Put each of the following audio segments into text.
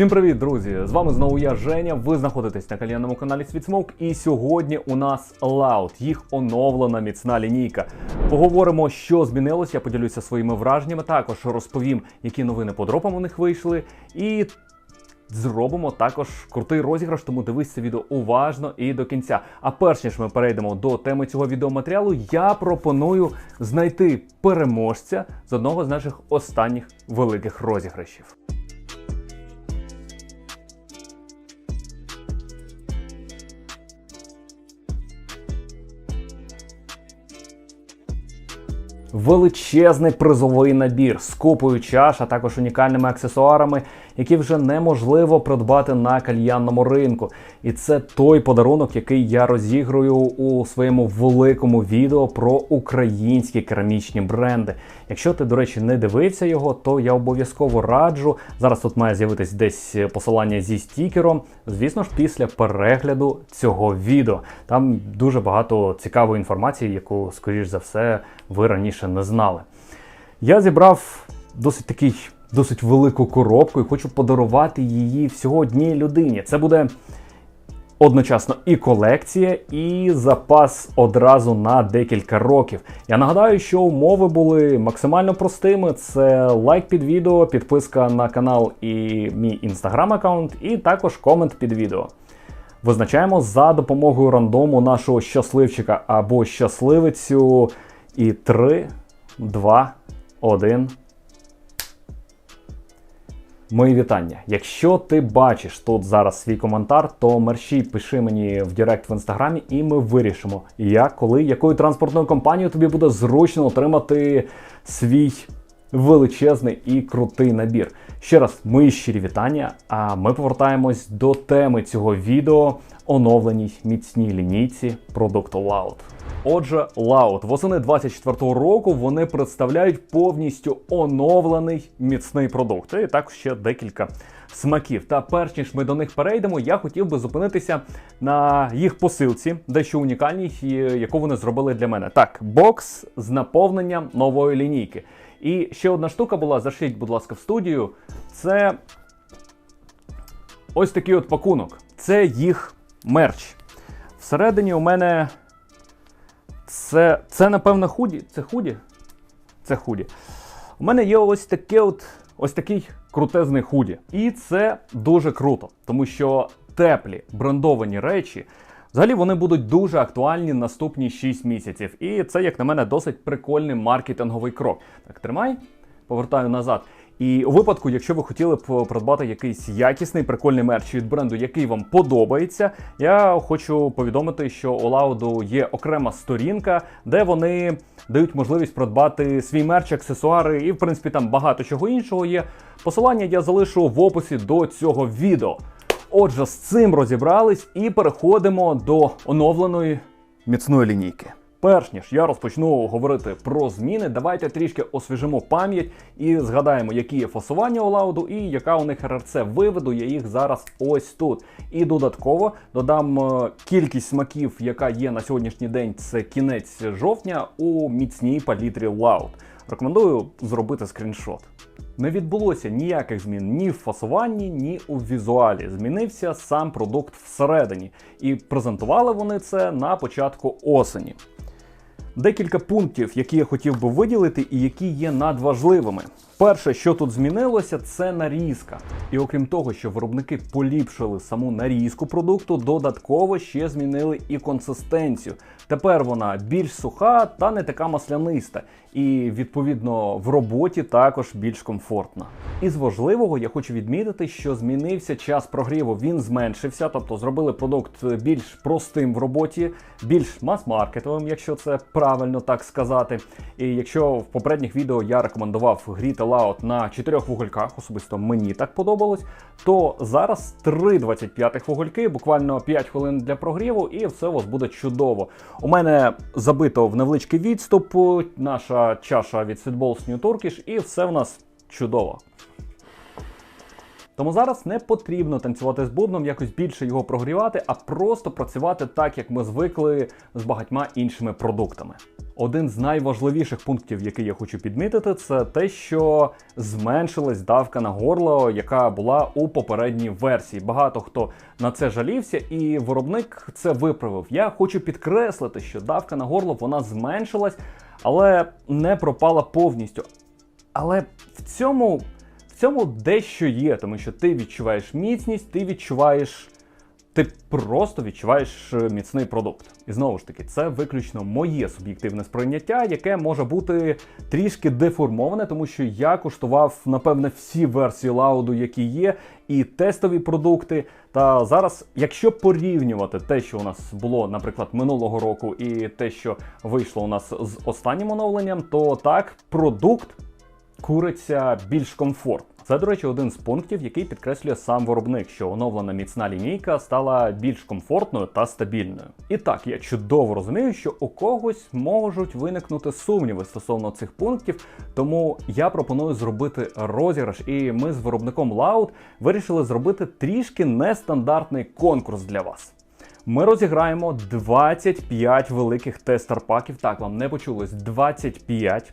Всім привіт, друзі! З вами знову я Женя. Ви знаходитесь на кальянному каналі Світсмок. І сьогодні у нас Loud, їх оновлена міцна лінійка. Поговоримо, що змінилось. Я поділюся своїми враженнями. Також розповім, які новини по дропам у них вийшли. І зробимо також крутий розіграш, тому дивись це відео уважно і до кінця. А перш ніж ми перейдемо до теми цього відеоматеріалу, я пропоную знайти переможця з одного з наших останніх великих розіграшів. Величезний призовий набір з купою чаш, а також унікальними аксесуарами, які вже неможливо придбати на кальянному ринку. І це той подарунок, який я розіграю у своєму великому відео про українські керамічні бренди. Якщо ти, до речі, не дивився його, то я обов'язково раджу. Зараз тут має з'явитись десь посилання зі стікером. Звісно ж, після перегляду цього відео. Там дуже багато цікавої інформації, яку, скоріш за все, ви раніше не знали. Я зібрав досить такий досить велику коробку і хочу подарувати її всього одній людині. Це буде одночасно і колекція, і запас одразу на декілька років. Я нагадаю, що умови були максимально простими: це лайк під відео, підписка на канал і мій інстаграм аккаунт, і також комент під відео. Визначаємо за допомогою рандому нашого щасливчика або щасливицю. І 3, 2, 1. Мої вітання. Якщо ти бачиш тут зараз свій коментар, то мерщій пиши мені в Директ в інстаграмі, і ми вирішимо, як, коли, якою транспортною компанією тобі буде зручно отримати свій величезний і крутий набір. Ще раз, мої щирі вітання. А ми повертаємось до теми цього відео оновленій міцній лінійці продукту Loud. Отже, Loud восени 24-го року вони представляють повністю оновлений міцний продукт. І також ще декілька смаків. Та перш ніж ми до них перейдемо, я хотів би зупинитися на їх посилці, дещо унікальній, яку вони зробили для мене. Так, бокс з наповненням нової лінійки. І ще одна штука була, зашліть, будь ласка, в студію. Це ось такий от пакунок. Це їх мерч. Всередині у мене це, це напевно, худі. Це худі? Це худі. У мене є ось таке от, ось такий крутезний худі. І це дуже круто, тому що теплі брендовані речі. Взагалі вони будуть дуже актуальні наступні 6 місяців. І це, як на мене, досить прикольний маркетинговий крок. Так, тримай, повертаю назад. І у випадку, якщо ви хотіли б придбати якийсь якісний прикольний мерч від бренду, який вам подобається, я хочу повідомити, що у Лауду є окрема сторінка, де вони дають можливість придбати свій мерч, аксесуари і, в принципі, там багато чого іншого є. Посилання я залишу в описі до цього відео. Отже, з цим розібрались і переходимо до оновленої міцної лінійки. Перш ніж я розпочну говорити про зміни, давайте трішки освіжимо пам'ять і згадаємо, які є фасування у лауду і яка у них РРЦ. Виведу я їх зараз ось тут. І додатково додам е, кількість смаків, яка є на сьогоднішній день. Це кінець жовтня у міцній палітрі Loud. Рекомендую зробити скріншот. Не відбулося ніяких змін ні в фасуванні, ні у візуалі. Змінився сам продукт всередині, і презентували вони це на початку осені. Декілька пунктів, які я хотів би виділити, і які є надважливими. Перше, що тут змінилося, це нарізка. І окрім того, що виробники поліпшили саму нарізку продукту, додатково ще змінили і консистенцію. Тепер вона більш суха та не така масляниста, і відповідно в роботі також більш комфортна. Із важливого я хочу відмітити, що змінився час прогріву. Він зменшився, тобто зробили продукт більш простим в роботі, більш мас-маркетовим, якщо це правильно так сказати. І якщо в попередніх відео я рекомендував гріти лаут на чотирьох вугольках, особисто мені так подобалось, то зараз три 25 вугольки, буквально 5 хвилин для прогріву, і все у вас буде чудово. У мене забито в невеличкий відступ наша чаша від Sweetballs New Turkish, і все в нас чудово. Тому зараз не потрібно танцювати з бубном, якось більше його прогрівати, а просто працювати так, як ми звикли з багатьма іншими продуктами. Один з найважливіших пунктів, який я хочу підмітити, це те, що зменшилась давка на горло, яка була у попередній версії. Багато хто на це жалівся, і виробник це виправив. Я хочу підкреслити, що давка на горло вона зменшилась, але не пропала повністю. Але в цьому, в цьому дещо є, тому що ти відчуваєш міцність, ти відчуваєш. Ти просто відчуваєш е, міцний продукт. І знову ж таки, це виключно моє суб'єктивне сприйняття, яке може бути трішки деформоване, тому що я куштував, напевне, всі версії лауду, які є, і тестові продукти. Та зараз, якщо порівнювати те, що у нас було, наприклад, минулого року, і те, що вийшло у нас з останнім оновленням, то так, продукт куриться більш комфортно. Це, до речі, один з пунктів, який підкреслює сам виробник, що оновлена міцна лінійка стала більш комфортною та стабільною. І так, я чудово розумію, що у когось можуть виникнути сумніви стосовно цих пунктів, тому я пропоную зробити розіграш, і ми з виробником Loud вирішили зробити трішки нестандартний конкурс для вас. Ми розіграємо 25 великих тестер-паків. Так, вам не почулось 25.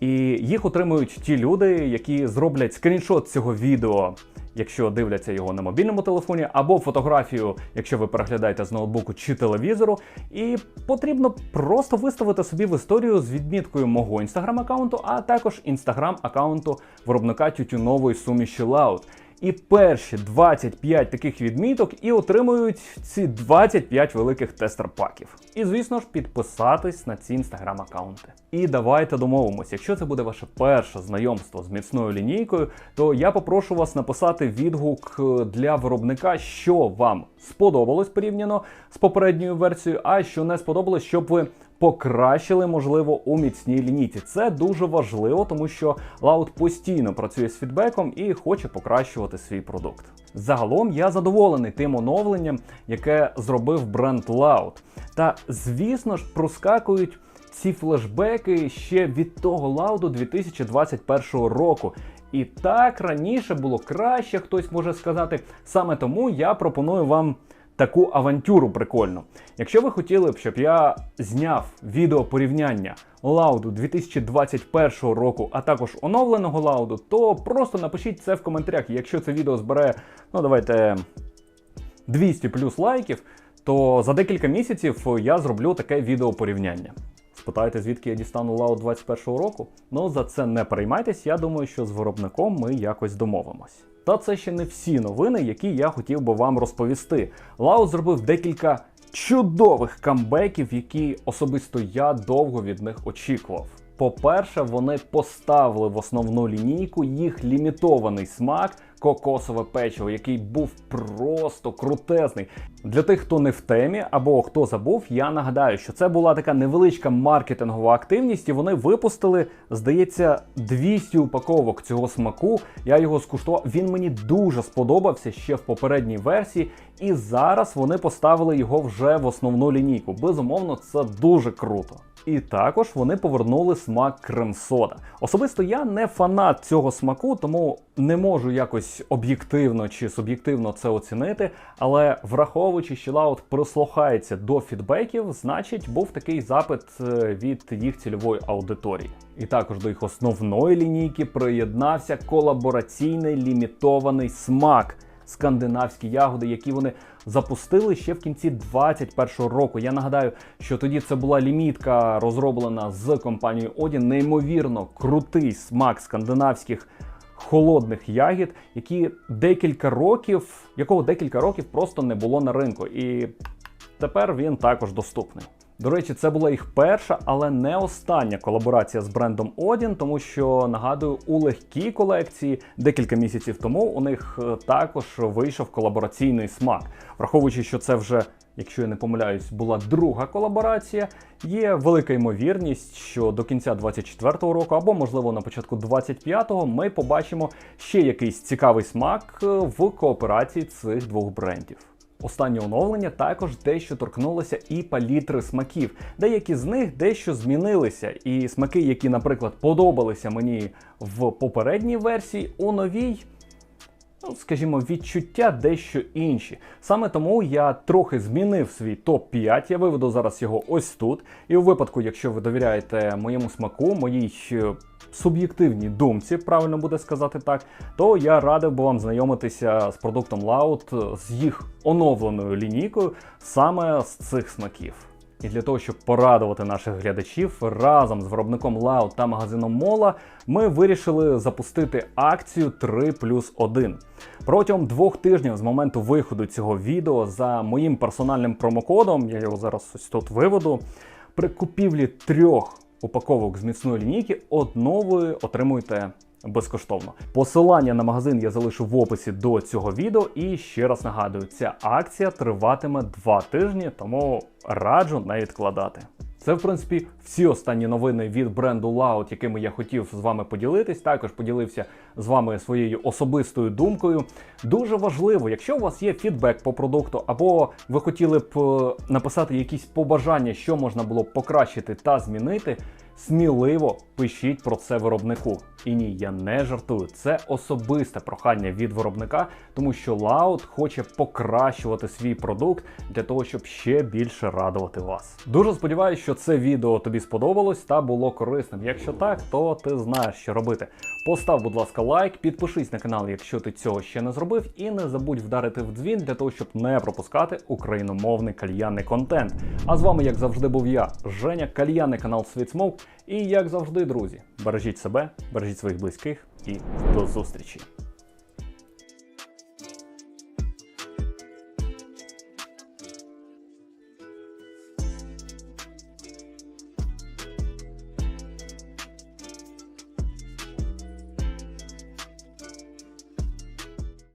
І їх отримують ті люди, які зроблять скріншот цього відео, якщо дивляться його на мобільному телефоні, або фотографію, якщо ви переглядаєте з ноутбуку чи телевізору. І потрібно просто виставити собі в історію з відміткою мого інстаграм-аккаунту, а також інстаграм-аккаунту виробника тютюнової суміші Loud. І перші 25 таких відміток і отримують ці 25 великих тестер-паків. І, звісно ж, підписатись на ці інстаграм-аккаунти. І давайте домовимося, якщо це буде ваше перше знайомство з міцною лінійкою, то я попрошу вас написати відгук е, для виробника, що вам сподобалось порівняно з попередньою версією, а що не сподобалось, щоб ви покращили, можливо, у міцній лінійці. Це дуже важливо, тому що Loud постійно працює з фідбеком і хоче покращувати свій продукт. Загалом я задоволений тим оновленням, яке зробив бренд Loud. Та звісно ж проскакують ці флешбеки ще від того лауду 2021 року. І так раніше було краще, хтось може сказати. Саме тому я пропоную вам таку авантюру прикольну. Якщо ви хотіли б, щоб я зняв відео порівняння лауду 2021 року, а також оновленого лауду, то просто напишіть це в коментарях. Якщо це відео збере, ну давайте 200 плюс лайків, то за декілька місяців я зроблю таке відео порівняння. Спитаєте, звідки я дістану лаут 21 року? Ну за це не переймайтесь. Я думаю, що з виробником ми якось домовимось. Та це ще не всі новини, які я хотів би вам розповісти. Лао зробив декілька чудових камбеків, які особисто я довго від них очікував. По-перше, вони поставили в основну лінійку їх лімітований смак кокосове печиво, який був просто крутезний. Для тих, хто не в темі або хто забув, я нагадаю, що це була така невеличка маркетингова активність, і вони випустили, здається, 200 упаковок цього смаку. Я його скуштував. Він мені дуже сподобався ще в попередній версії, і зараз вони поставили його вже в основну лінійку. Безумовно, це дуже круто. І також вони повернули смак крем-сода. Особисто я не фанат цього смаку, тому не можу якось об'єктивно чи суб'єктивно це оцінити. Але враховуючи, що Loud прислухається до фідбеків, значить був такий запит е, від їх цільової аудиторії. І також до їх основної лінійки приєднався колабораційний лімітований смак скандинавські ягоди, які вони запустили ще в кінці 2021 року. Я нагадаю, що тоді це була лімітка, розроблена з компанією Odin. Неймовірно крутий смак скандинавських. Холодних ягід, які декілька років, якого декілька років просто не було на ринку, і тепер він також доступний. До речі, це була їх перша, але не остання колаборація з брендом Odin, тому що нагадую, у легкій колекції декілька місяців тому у них е, також вийшов колабораційний смак, враховуючи, що це вже. Якщо я не помиляюсь, була друга колаборація. Є велика ймовірність, що до кінця 24-го року, або можливо на початку 25-го, ми побачимо ще якийсь цікавий смак е, в кооперації цих двох брендів. Останнє оновлення також дещо торкнулося і палітри смаків. Деякі з них дещо змінилися, і смаки, які, наприклад, подобалися мені в попередній версії, у новій ну, скажімо, відчуття дещо інші. Саме тому я трохи змінив свій топ-5. Я виведу зараз його ось тут. І у випадку, якщо ви довіряєте моєму смаку, моїй е, суб'єктивній думці, правильно буде сказати так, то я радив би вам знайомитися з продуктом Loud, з їх оновленою лінійкою саме з цих смаків. І для того, щоб порадувати наших глядачів разом з виробником Loud та магазином Мола, ми вирішили запустити акцію 3 плюс 1. Протягом двох тижнів з моменту виходу цього відео за моїм персональним промокодом, я його зараз ось тут виведу, при купівлі трьох упаковок з міцної лінійки одну ви отримуєте безкоштовно. Посилання на магазин я залишу в описі до цього відео. І ще раз нагадую, ця акція триватиме два тижні, тому раджу не відкладати. Це, в принципі, всі останні новини від бренду Loud, якими я хотів з вами поділитись. Також поділився з вами своєю особистою думкою. Дуже важливо, якщо у вас є фідбек по продукту, або ви хотіли б е, написати якісь побажання, що можна було б покращити та змінити. Сміливо пишіть про це виробнику. І ні, я не жартую. Це особисте прохання від виробника, тому що Loud хоче покращувати свій продукт для того, щоб ще більше радувати вас. Дуже сподіваюся, що це відео тобі сподобалось та було корисним. Якщо так, то ти знаєш, що робити. Постав, будь ласка, лайк, підпишись на канал, якщо ти цього ще не зробив, і не забудь вдарити в дзвін для того, щоб не пропускати україномовний кальянний контент. А з вами, як завжди, був я, Женя, кальянний канал Світ Смоук. І як завжди, друзі, бережіть себе, бережіть своїх близьких і до зустрічі.